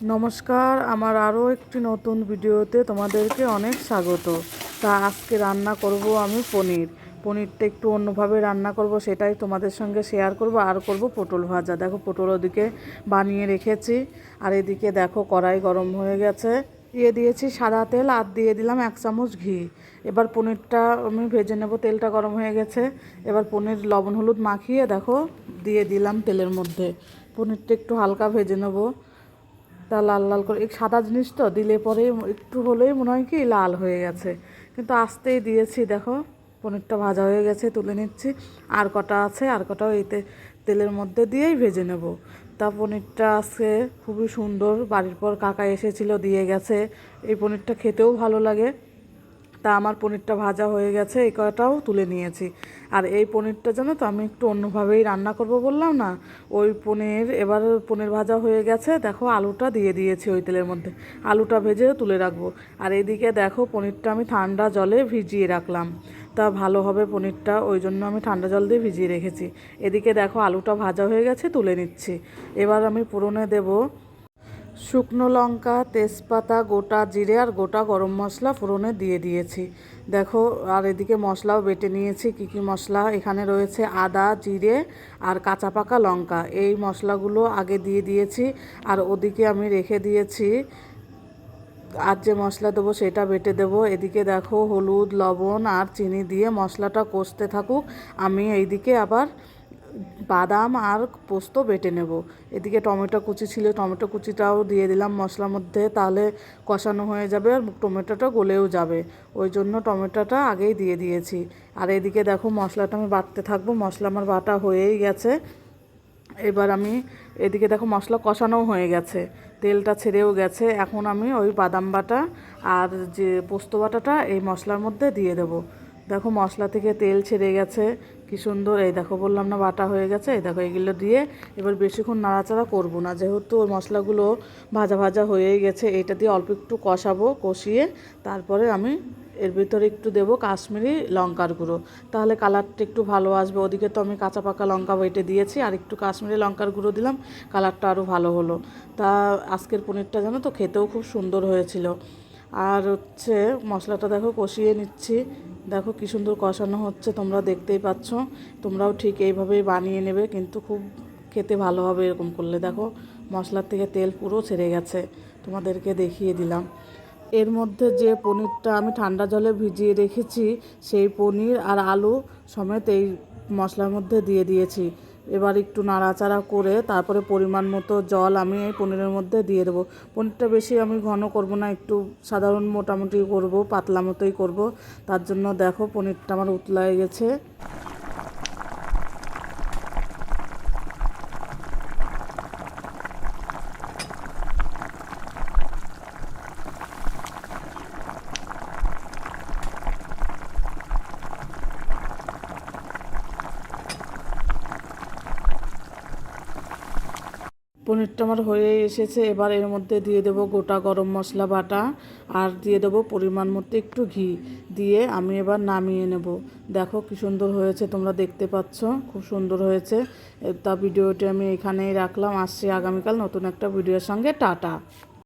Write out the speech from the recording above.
নমস্কার, আমার আরও একটি নতুন ভিডিওতে তোমাদেরকে অনেক স্বাগত। তা আজকে রান্না করব আমি পনির। পনিরটা একটু অন্যভাবে রান্না করব, সেটাই তোমাদের সঙ্গে শেয়ার করব। আর করব পটল ভাজা। দেখো, পটল ওদিকে বানিয়ে রেখেছি। আর এদিকে দেখো, কড়াই গরম হয়ে গেছে। দিয়ে দিয়েছি সাদা তেল আর দিয়ে দিলাম এক চামচ ঘি। এবার পনিরটা আমি ভেজে নেব, তেলটা গরম হয়ে গেছে। এবার পনির লবণ হলুদ মাখিয়ে দেখো, দিয়ে দিলাম তেলের মধ্যে। পনিরটা একটু হালকা ভেজে নেব। তা লাল লাল করে, এই সাদা জিনিস তো, দিলে পরে একটু হলেই মনে হয় কি লাল হয়ে গেছে। কিন্তু আস্তেই দিয়েছি, দেখো, পনিরটা ভাজা হয়ে গেছে, তুলে নিচ্ছি। আর কটা আছে, আর কটাও এই তেলের মধ্যে দিয়েই ভেজে নেব। তা পনিরটা আজকে খুবই সুন্দর, বাড়ির পর কাকা এসেছিল, দিয়ে গেছে। এই পনিরটা খেতেও ভালো লাগে। তা আমার পনিরটা ভাজা হয়ে গেছে, এই কয়টাও তুলে নিয়েছি। আর এই পনিরটা জানো তো, আমি একটু অন্যভাবেই রান্না করব বললাম না। ওই পনির, এবার পনির ভাজা হয়ে গেছে, দেখো আলুটা দিয়ে দিয়েছি ওই তেলের মধ্যে। আলুটা ভেজে তুলে রাখব। আর এদিকে দেখো পনিরটা আমি ঠান্ডা জলে ভিজিয়ে রাখলাম। তা ভালো হবে পনিরটা, ওই জন্য আমি ঠান্ডা জল দিয়ে ভিজিয়ে রেখেছি। এদিকে দেখো আলুটা ভাজা হয়ে গেছে, তুলে নিচ্ছি। এবার আমি পুরনে দেবো শুকনো লঙ্কা, তেজপাতা, গোটা জিরে আর গোটা গরম মশলা ফোড়নে দিয়ে দিয়েছি। দেখো, আর এদিকে মশলাও বেটে নিয়েছি, কী কী মশলা এখানে রয়েছে, আদা, জিরে আর কাঁচা পাকা লঙ্কা। এই মশলাগুলো আগে দিয়ে দিয়েছি, আর ওদিকে আমি রেখে দিয়েছি, আর যে মশলা দেবো সেটা বেটে দেবো। এদিকে দেখো, হলুদ, লবণ আর চিনি দিয়ে মশলাটা কষতে থাকুক। আমি এইদিকে আবার বাদাম আর পোস্ত বেটে নেব। এদিকে টমেটো কুচি ছিল, টমেটো কুচিটাও দিয়ে দিলাম মশলার মধ্যে, তাহলে কষানো হয়ে যাবে আর টমেটোটা গলেও যাবে। ওই জন্য টমেটোটা আগেই দিয়ে দিয়েছি। আর এদিকে দেখো মশলাটা আমি বাটতে থাকব, মশলা আমার বাটা হয়েই গেছে। এবার আমি এদিকে দেখো মশলা কষানোও হয়ে গেছে, তেলটা ছেড়েও গেছে। এখন আমি ওই বাদাম বাটা আর যে পোস্ত বাটাটা এই মশলার মধ্যে দিয়ে দেবো। দেখো মশলা থেকে তেল ছেড়ে গেছে, কি সুন্দর। এই দেখো বললাম না বাটা হয়ে গেছে, এই দেখো এগুলো দিয়ে এবার বেশিক্ষণ নাড়াচাড়া করব না। যেহেতু ওই মশলাগুলো ভাজা ভাজা হয়েই গেছে, এইটা দিয়ে অল্প একটু কষাবো, কষিয়ে তারপরে আমি এর ভিতরে একটু দেবো কাশ্মীরি লঙ্কার গুঁড়ো। তাহলে কালারটা একটু ভালো আসবে। ওদিকে তো আমি কাঁচা পাকা লঙ্কা বেটে দিয়েছি, আর একটু কাশ্মীরি লঙ্কার গুঁড়ো দিলাম, কালারটা আরও ভালো হলো। তা আজকের পনিরটা জানো তো, খেতেও খুব সুন্দর হয়েছিল। আর হচ্ছে মশলাটা দেখো কষিয়ে নিচ্ছি। দেখো কি সুন্দর কষানো হচ্ছে, তোমরা দেখতেই পাচ্ছ। তোমরাও ঠিক এইভাবেই বানিয়ে নেবে, কিন্তু খুব খেতে ভালো হবে এরকম করলে। দেখো, মশলার থেকে তেল পুরো ছেড়ে গেছে, তোমাদেরকে দেখিয়ে দিলাম। এর মধ্যে যে পনিরটা আমি ঠান্ডা জলে ভিজিয়ে রেখেছি, সেই পনির আর আলু সমেত এই মশলার মধ্যে দিয়ে দিয়েছি। এবার একটু নাড়াচাড়া করে তারপরে পরিমাণ মতো জল আমি এই পনিরের মধ্যে দিয়ে দেবো। পনিরটা বেশি আমি ঘন করব না, একটু সাধারণ মোটামুটি করব, পাতলা মতোই করব। তার জন্য দেখো পনিরটা আমার উতলায় গেছে। পনিরটা আমার হয়ে এসেছে, এবার এর মধ্যে দিয়ে দেবো গোটা গরম মশলা বাটা আর দিয়ে দেবো পরিমাণ মতো একটু ঘি। দিয়ে আমি এবার নামিয়ে নেব। দেখো কি সুন্দর হয়েছে, তোমরা দেখতে পাচ্ছ? খুব সুন্দর হয়েছে। তা ভিডিওটি আমি এখানেই রাখলাম। আসছি আগামীকাল নতুন একটা ভিডিওর সঙ্গে। টাটা!